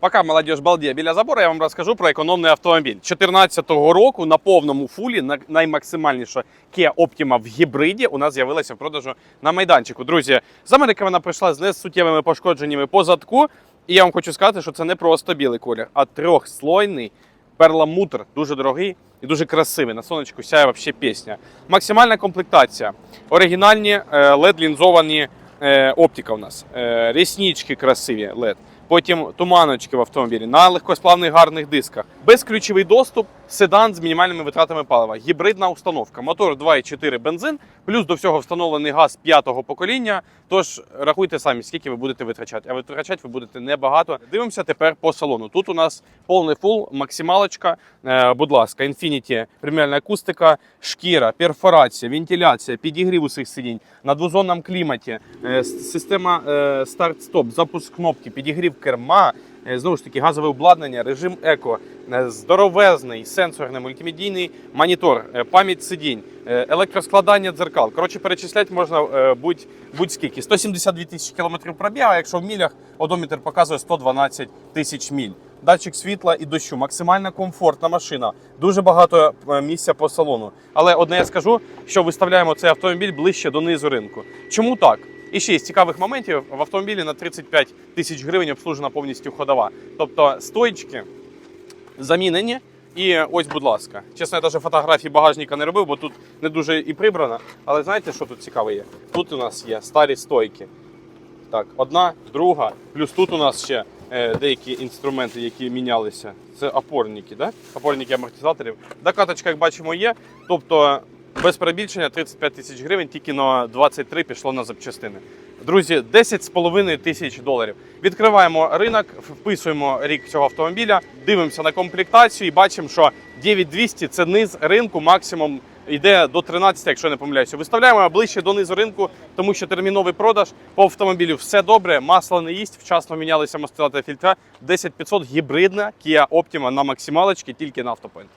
Поки молодіж балдіє біля забору, я вам розкажу про економний автомобіль. 2014 року на повному фулі на- наймаксимальніша Kia Optima в гібриді у нас з'явилася в продажу на майданчику. Друзі, з Америки вона прийшла з несуттєвими пошкодженнями по задку. І я вам хочу сказати, що це не просто білий колір, а трьохслойний перламутр, дуже дорогий і дуже красивий. На сонечку сяє вообще пісня. Максимальна комплектація. Оригінальні led лінзовані е, оптика у нас. Е, Ріснички красиві LED. Потім туманочки в автомобілі на легкосплавних гарних дисках. Безключовий доступ, седан з мінімальними витратами палива, гібридна установка, мотор 2,4 бензин, плюс до всього встановлений газ п'ятого покоління. Тож рахуйте самі, скільки ви будете витрачати. А витрачати ви будете небагато. Дивимося тепер по салону. Тут у нас повний фул, максималочка. Е, будь ласка, Infiniti, преміальна акустика, шкіра, перфорація, вентиляція, підігрів усіх сидінь на двозонному кліматі, е, система е, старт-стоп, запуск кнопки, підігрів керма. Е, Знову ж таки, газове обладнання, режим еко, е, здоровезний сенсорний мультимедійний монітор, е, пам'ять сидінь, електроскладання дзеркал. Коротше, перечисляти можна будь, будь-скільки. 172 тисячі кілометрів пробігу, а якщо в мілях одометр показує 112 тисяч міль. Датчик світла і дощу, максимально комфортна машина, дуже багато місця по салону. Але одне я скажу, що виставляємо цей автомобіль ближче до низу ринку. Чому так? І ще із цікавих моментів в автомобілі на 35 тисяч гривень обслужена повністю ходова. Тобто стоїчки замінені. І ось, будь ласка. Чесно, я навіть фотографії багажника не робив, бо тут не дуже і прибрано. Але знаєте, що тут цікаве є? Тут у нас є старі стойки. Так, одна, друга. Плюс тут у нас ще е, деякі інструменти, які мінялися. Це опорники, да? опорники амортизаторів. Докаточка, як бачимо, є. Тобто, без перебільшення 35 тисяч гривень, тільки на 23 пішло на запчастини. Друзі, 10,5 тисяч доларів. Відкриваємо ринок, вписуємо рік цього автомобіля, дивимося на комплектацію і бачимо, що 9200 це низ ринку, максимум йде до 13, якщо не помиляюся. Виставляємо ближче до низу ринку, тому що терміновий продаж по автомобілю все добре, масло не їсть, вчасно мінялися мастилати фільтра. 10500 гібридна Kia Optima на максималочці, тільки на автопоінт.